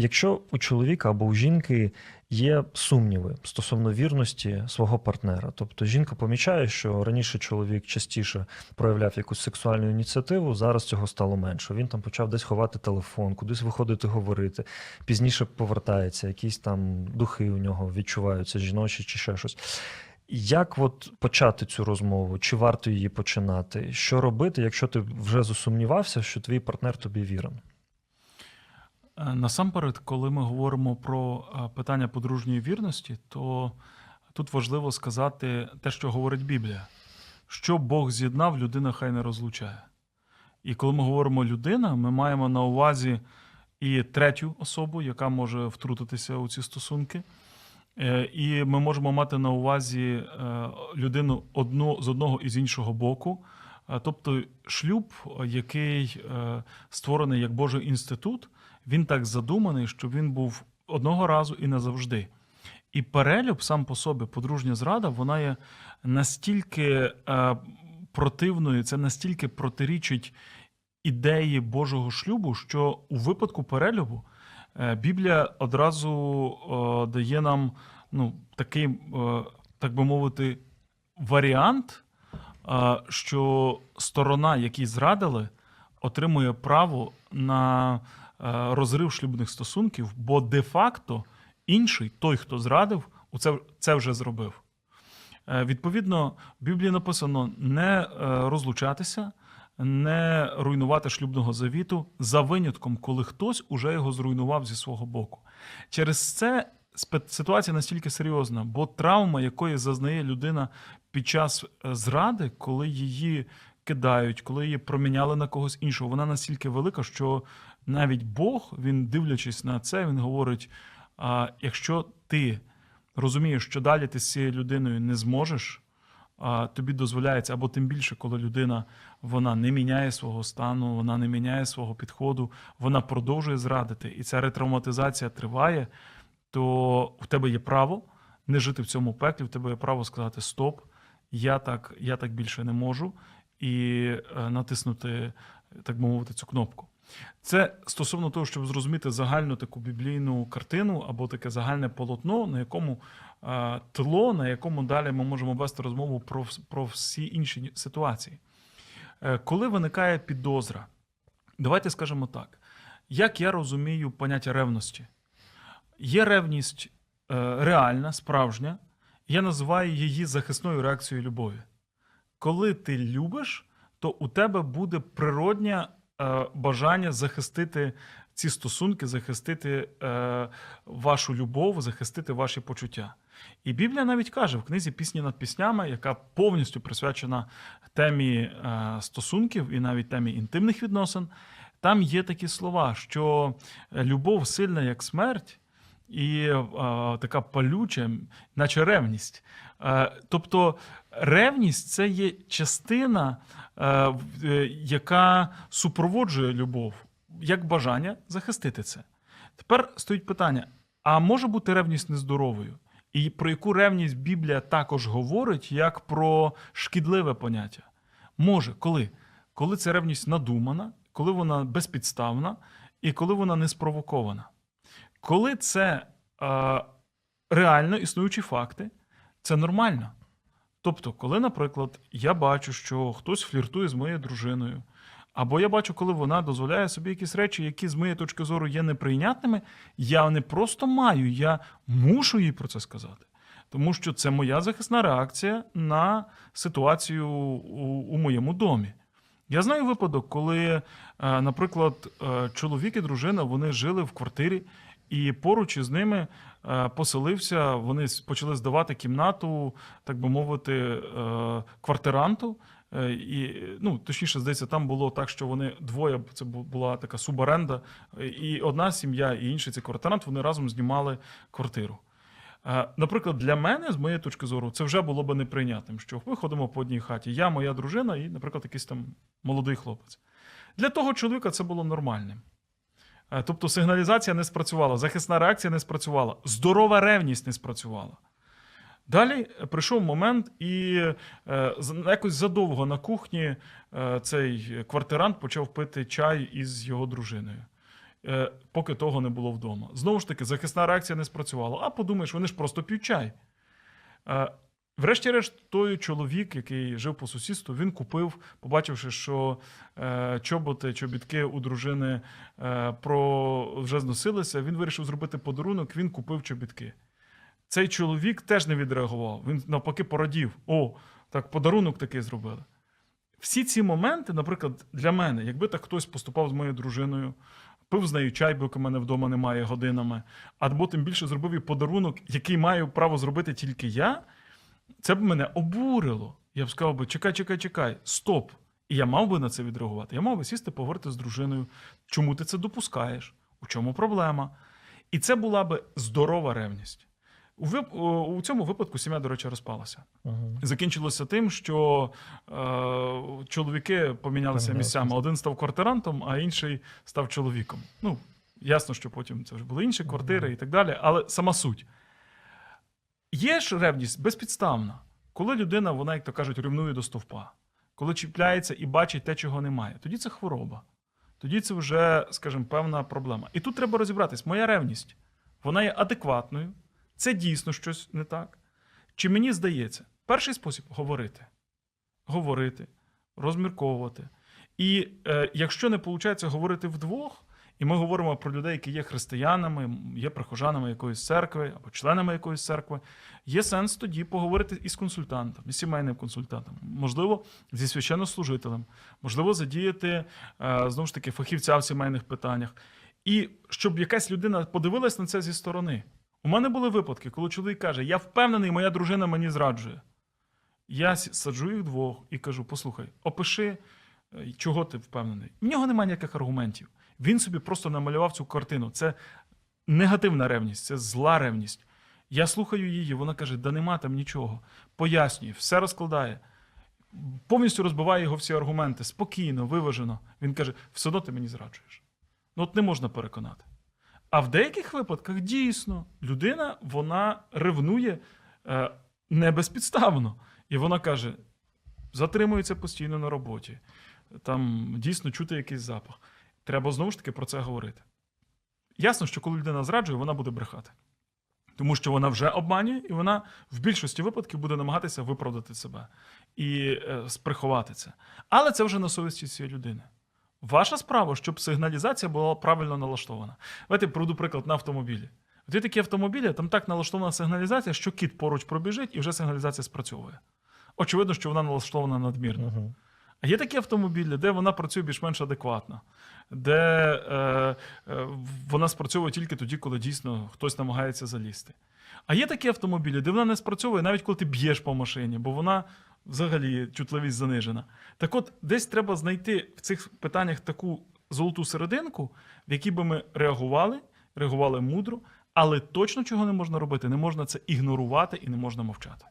Якщо у чоловіка або у жінки є сумніви стосовно вірності свого партнера, тобто жінка помічає, що раніше чоловік частіше проявляв якусь сексуальну ініціативу, зараз цього стало менше. Він там почав десь ховати телефон, кудись виходити говорити, пізніше повертається, якісь там духи у нього відчуваються, жіночі чи ще щось. Як от почати цю розмову? Чи варто її починати? Що робити, якщо ти вже засумнівався, що твій партнер тобі вірен? Е, Насамперед, коли ми говоримо про е, питання подружньої вірності, то тут важливо сказати те, що говорить Біблія. Що Бог з'єднав, людина хай не розлучає. І коли ми говоримо людина, ми маємо на увазі і третю особу, яка може втрутитися у ці стосунки. Е, І ми можемо мати на увазі людину одну, з одного і з іншого боку. Тобто шлюб, який створений як Божий інститут, він так задуманий, щоб він був одного разу і назавжди. І перелюб сам по собі, подружня зрада, вона є настільки е, противною, це настільки протирічить ідеї Божого шлюбу, що у випадку перелюбу е, Біблія одразу е, дає нам ну, такий, так би мовити, варіант, що сторона, якій зрадили, отримує право на розрив шлюбних стосунків, бо де-факто інший, той, хто зрадив, це, це вже зробив. Е, Відповідно, в Біблії написано не е, розлучатися, не руйнувати шлюбного завіту за винятком, коли хтось уже його зруйнував зі свого боку. Через це ситуація настільки серйозна, бо травма, якої зазнає людина під час е, зради, коли її кидають, коли її проміняли на когось іншого, вона настільки велика, що навіть Бог, він дивлячись на це, він говорить: а, якщо ти розумієш, що далі ти з цією людиною не зможеш, а, тобі дозволяється, або тим більше, коли людина вона не міняє свого стану, вона не міняє свого підходу, вона продовжує зрадити, і ця ретравматизація триває, то в тебе є право не жити в цьому пеклі, в тебе є право сказати Стоп, я так, я так більше не можу, і е, натиснути, так би мовити, цю кнопку. Це стосовно того, щоб зрозуміти загальну таку біблійну картину або таке загальне полотно, на якому е, тло, на якому далі ми можемо вести розмову про, про всі інші ситуації. Е, коли виникає підозра, давайте скажемо так: як я розумію поняття ревності? Є ревність е, реальна, справжня, я називаю її захисною реакцією любові. Коли ти любиш, то у тебе буде природнє е, бажання захистити ці стосунки, захистити е, вашу любов, захистити ваші почуття. І Біблія навіть каже в книзі Пісні над піснями, яка повністю присвячена темі е, стосунків і навіть темі інтимних відносин. Там є такі слова, що любов сильна як смерть, і е, така палюча, наче ревність. Е, тобто ревність це є частина, е, е, яка супроводжує любов, як бажання захистити це. Тепер стоїть питання: а може бути ревність нездоровою? І про яку ревність Біблія також говорить, як про шкідливе поняття? Може, коли? Коли ця ревність надумана, коли вона безпідставна і коли вона не спровокована. Коли це е, реально існуючі факти, це нормально. Тобто, коли, наприклад, я бачу, що хтось фліртує з моєю дружиною, або я бачу, коли вона дозволяє собі якісь речі, які з моєї точки зору є неприйнятними, я не просто маю, я мушу їй про це сказати. Тому що це моя захисна реакція на ситуацію у, у моєму домі. Я знаю випадок, коли, е, наприклад, е, чоловік і дружина вони жили в квартирі, і поруч із ними е, поселився, вони почали здавати кімнату, так би мовити, е, квартиранту. Е, І, ну, точніше, здається, там було так, що вони двоє, це була така суборенда, е, і одна сім'я, і інший цей квартирант, вони разом знімали квартиру. Наприклад, для мене, з моєї точки зору, це вже було би неприйнятним, що ми ходимо по одній хаті. Я, моя дружина і, наприклад, якийсь там молодий хлопець. Для того чоловіка це було нормальним. Е, Тобто сигналізація не спрацювала, захисна реакція не спрацювала, здорова ревність не спрацювала. Далі е, прийшов момент, і е, якось задовго на кухні е, цей квартирант почав пити чай із його дружиною. е, поки того не було вдома. Знову ж таки, захисна реакція не спрацювала. А подумаєш, вони ж просто п'ють чай. Е, Врешті-решт, той чоловік, який жив по сусідству, він купив, побачивши, що е, чоботи, чобітки у дружини е, про вже зносилися, він вирішив зробити подарунок, він купив чобітки. Цей чоловік теж не відреагував. Він навпаки порадів: о, так подарунок такий зробили. Всі ці моменти, наприклад, для мене, якби так хтось поступав з моєю дружиною, пив з нею чай, бо у мене вдома немає годинами, або тим більше зробив їй подарунок, який маю право зробити тільки я, це б мене обурило. Я б сказав би: чекай, чекай, чекай, стоп. І я мав би на це відреагувати. Я мав би сісти, поговорити з дружиною. Чому ти це допускаєш? У чому проблема? І це була би здорова ревність. У, вип- у цьому випадку сім'я, до речі, розпалася. Угу. Закінчилося тим, що е, чоловіки помінялися місцями. Один став квартирантом, а інший став чоловіком. Ну, ясно, що потім це вже були інші квартири і так далі, але сама суть. Є ж ревність безпідставна, коли людина, вона, як то кажуть, рівнує до стовпа, коли чіпляється і бачить те, чого немає. Тоді це хвороба. Тоді це вже, скажімо, певна проблема. І тут треба розібратись: моя ревність, вона є адекватною, це дійсно щось не так. Чи мені здається, перший спосіб говорити. Говорити, розмірковувати. І е, якщо не виходить говорити вдвох, і ми говоримо про людей, які є християнами, є прихожанами якоїсь церкви або членами якоїсь церкви, є сенс тоді поговорити із консультантом, із сімейним консультантом, можливо, зі священнослужителем, можливо, задіяти е, знову ж таки фахівця в сімейних питаннях. І щоб якась людина подивилась на це зі сторони. У мене були випадки, коли чоловік каже: Я впевнений, моя дружина мені зраджує. Я саджу їх двох і кажу: послухай, опиши, е, чого ти впевнений. В нього немає ніяких аргументів. Він собі просто намалював цю картину. Це негативна ревність, це зла ревність. Я слухаю її, вона каже: да нема там нічого. Пояснює, все розкладає. Повністю розбиває його всі аргументи, спокійно, виважено. Він каже: все одно ти мені зраджуєш. Ну, от не можна переконати. А в деяких випадках дійсно людина вона ревнує е, не безпідставно. І вона каже: затримується постійно на роботі, там дійсно чути якийсь запах. Треба знову ж таки про це говорити. Ясно, що коли людина зраджує, вона буде брехати. Тому що вона вже обманює, і вона в більшості випадків буде намагатися виправдати себе і е, сприховати це. Але це вже на совісті цієї людини. Ваша справа, щоб сигналізація була правильно налаштована. Давайте приведу приклад на автомобілі. От є такі автомобілі, там так налаштована сигналізація, що кіт поруч пробіжить і вже сигналізація спрацьовує. Очевидно, що вона налаштована надмірно. А є такі автомобілі, де вона працює більш-менш адекватно, де е, е, вона спрацьовує тільки тоді, коли дійсно хтось намагається залізти. А є такі автомобілі, де вона не спрацьовує, навіть коли ти б'єш по машині, бо вона взагалі чутливість занижена. Так от, десь треба знайти в цих питаннях таку золоту серединку, в якій би ми реагували, реагували мудро, але точно чого не можна робити, не можна це ігнорувати і не можна мовчати.